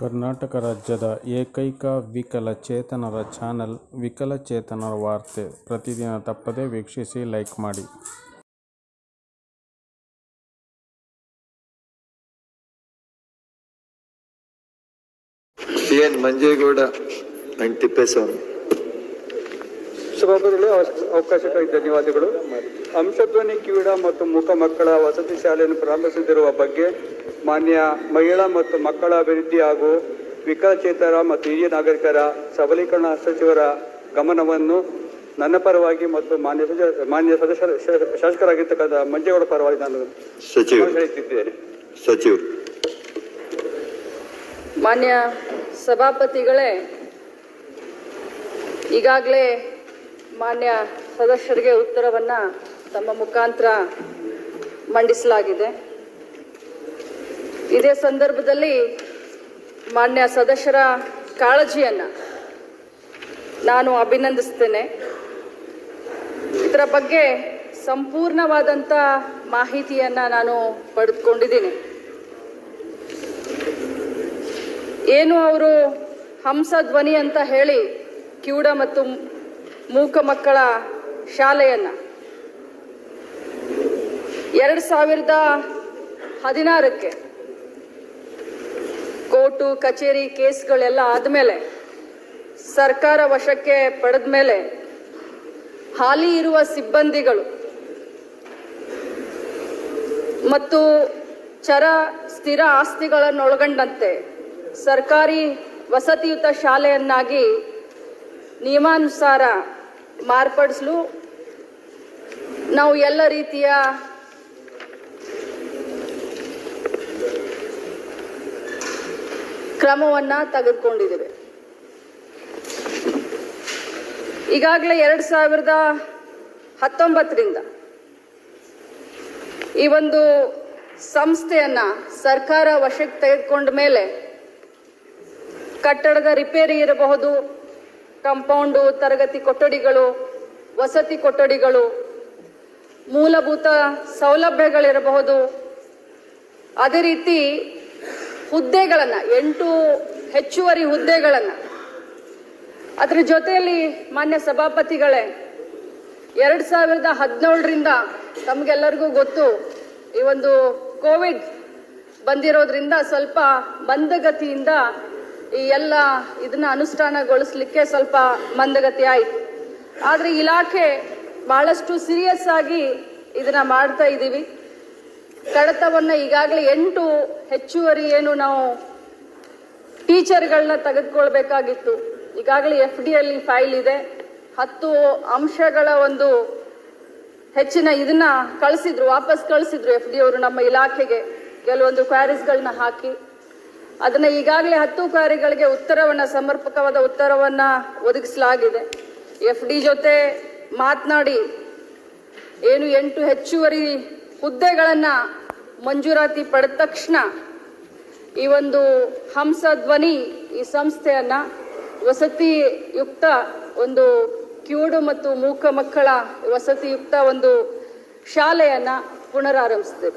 ಕರ್ನಾಟಕ ರಾಜ್ಯದ ಏಕೈಕ ವಿಕಲಚೇತನರ ಚಾನೆಲ್ ವಿಕಲಚೇತನರ ವಾರ್ತೆ. ಪ್ರತಿದಿನ ತಪ್ಪದೇ ವೀಕ್ಷಿಸಿ, ಲೈಕ್ ಮಾಡಿ. ಏನ್ ಮಂಜೇಗೌಡ ಅಂಡ್ ತಿಪ್ಪೇಸ್ವಾಮಿ ಸಭಾಪತಿಗಳು ಅವಕಾಶಕ್ಕಾಗಿ ಧನ್ಯವಾದಗಳು. ಅಂಶಧ್ವನಿ ಕಿವಿಡ ಮತ್ತು ಮೂಕ ಮಕ್ಕಳ ವಸತಿ ಶಾಲೆಯನ್ನು ಪ್ರಾರಂಭಿಸುತ್ತಿರುವ ಬಗ್ಗೆ ಮಾನ್ಯ ಮಹಿಳಾ ಮತ್ತು ಮಕ್ಕಳ ಅಭಿವೃದ್ಧಿ ಹಾಗೂ ವಿಕಲಚೇತರ ಮತ್ತು ಹಿರಿಯ ನಾಗರಿಕರ ಸಬಲೀಕರಣ ಸಚಿವರ ಗಮನವನ್ನು ನನ್ನ ಪರವಾಗಿ ಮತ್ತು ಮಾನ್ಯ ಸಚಿವ ಮಾನ್ಯ ಸದಸ್ಯರ ಶ- ಶಾಸಕರಾಗಿರ್ತಕ್ಕಂಥ ಮಂಜೇಗೌಡ ಪರವಾಗಿ ನಾನು ಸಚಿವರು. ಸಚಿವರು. ಮಾನ್ಯ ಸಭಾಪತಿಗಳೇ ಈಗಾಗಲೇ ಮಾನ್ಯ ಸದಸ್ಯರಿಗೆ ಉತ್ತರವನ್ನು ತಮ್ಮ ಮುಖಾಂತರ ಮಂಡಿಸಲಾಗಿದೆ. ಇದೇ ಸಂದರ್ಭದಲ್ಲಿ ಮಾನ್ಯ ಸದಸ್ಯರ ಕಾಳಜಿಯನ್ನು ನಾನು ಅಭಿನಂದಿಸ್ತೇನೆ. ಇದರ ಬಗ್ಗೆ ಸಂಪೂರ್ಣವಾದಂಥ ಮಾಹಿತಿಯನ್ನು ನಾನು ಪಡೆದುಕೊಂಡಿದ್ದೀನಿ. ಏನು ಅವರು ಹಂಸ ಧ್ವನಿ ಅಂತ ಹೇಳಿ ಕಿವುಡ ಮತ್ತು ಮೂಕ ಮಕ್ಕಳ ಶಾಲೆಯನ್ನು. ಎರಡು ಸಾವಿರದ ಹದಿನಾರಕ್ಕೆ ಕೋರ್ಟು, ಕಚೇರಿ ಕೇಸ್ಗಳೆಲ್ಲ ಆದಮೇಲೆ, ಸರ್ಕಾರ ವಶಕ್ಕೆ ಪಡೆದ ಮೇಲೆ ಹಾಲಿ ಇರುವ ಸಿಬ್ಬಂದಿಗಳು ಮತ್ತು ಚರ ಸ್ಥಿರ ಆಸ್ತಿಗಳನ್ನೊಳಗೊಂಡಂತೆ ಸರ್ಕಾರಿ ವಸತಿಯುತ ಶಾಲೆಯನ್ನಾಗಿ ನಿಯಮಾನುಸಾರ ಮಾರ್ಪಡಿಸಲು. ನಾವು ಎಲ್ಲ ರೀತಿಯ ಕ್ರಮವನ್ನು ತೆಗೆದುಕೊಂಡಿದ್ದೇವೆ. ಈಗಾಗಲೇ ಎರಡು ಸಾವಿರದ ಹತ್ತೊಂಬತ್ತರಿಂದ ಈ ಒಂದು ಸಂಸ್ಥೆಯನ್ನ ಸರ್ಕಾರ ವಶಕ್ಕೆ ತೆಗೆದುಕೊಂಡ ಮೇಲೆ ಕಟ್ಟಡದ ರಿಪೇರಿ ಇರಬಹುದು ಕಂಪೌಂಡು ತರಗತಿ ಕೊಠಡಿಗಳು, ವಸತಿ ಕೊಠಡಿಗಳು, ಮೂಲಭೂತ ಸೌಲಭ್ಯಗಳಿರಬಹುದು. ಅದೇ ರೀತಿ ಹುದ್ದೆಗಳನ್ನು, ಎಂಟು ಹೆಚ್ಚುವರಿ ಹುದ್ದೆಗಳನ್ನು. ಅದರ ಜೊತೆಯಲ್ಲಿ ಮಾನ್ಯ ಸಭಾಪತಿಗಳೇ, ಎರಡು ಸಾವಿರದ ಹದಿನೇಳರಿಂದ ತಮಗೆಲ್ಲರಿಗೂ ಗೊತ್ತು, ಈ ಒಂದು ಕೋವಿಡ್ ಬಂದಿರೋದ್ರಿಂದ ಸ್ವಲ್ಪ ಮಂದಗತಿಯಿಂದ ಈ ಎಲ್ಲ ಇದನ್ನ ಅನುಷ್ಠಾನಗೊಳಿಸ್ಲಿಕ್ಕೆ ಸ್ವಲ್ಪ ಮಂದಗತಿ ಆಯಿತು. ಆದರೆ ಇಲಾಖೆ ಬಹಳಷ್ಟು ಸೀರಿಯಸ್ ಆಗಿ ಇದನ್ನ ಮಾಡ್ತಾ ಇದ್ದೀವಿ ಕಡತವನ್ನು ಈಗಾಗಲೇ ಎಂಟು ಹೆಚ್ಚುವರಿ ಏನು ನಾವು ಟೀಚರ್ಗಳನ್ನ ತೆಗೆದುಕೊಳ್ಬೇಕಾಗಿತ್ತು. ಈಗಾಗಲೇ ಎಫ್ ಡಿ ಅಲ್ಲಿ ಫೈಲ್ ಇದೆ. ಹತ್ತು ಅಂಶಗಳ ಒಂದು ಹೆಚ್ಚಿನ ಇದನ್ನ ಕಳಿಸಿದ್ರು, ವಾಪಸ್ ಕಳಿಸಿದ್ರು ಎಫ್ ಡಿ ಅವರು ನಮ್ಮ ಇಲಾಖೆಗೆ. ಕೆಲವೊಂದು ಕ್ವಾರೀಸ್ಗಳನ್ನ ಹಾಕಿ. ಅದನ್ನ ಈಗಾಗಲೇ ಹತ್ತು ಕಾರ್ಯಗಳಿಗೆ ಉತ್ತರವನ್ನ, ಸಮರ್ಪಕವಾದ ಉತ್ತರವನ್ನ ಒದಗಿಸಲಾಗಿದೆ. ಎಫ್ ಡಿ ಜೊತೆ ಮಾತನಾಡಿ, ಏನು ಎಂಟು ಹೆಚ್ಚುವರಿ ಹುದ್ದೆಗಳನ್ನ ಮಂಜೂರಾತಿ ಪಡೆದ ತಕ್ಷಣ ಈ ಒಂದು ಹಂಸ ಧ್ವನಿ ಈ ಸಂಸ್ಥೆಯನ್ನ ವಸತಿಯುಕ್ತ ಒಂದು ಕಿವುಡು ಮತ್ತು ಮೂಕ ಮಕ್ಕಳ ವಸತಿಯುಕ್ತ ಒಂದು ಶಾಲೆಯನ್ನ ಪುನರಾರಂಭಿಸ್ತೇವೆ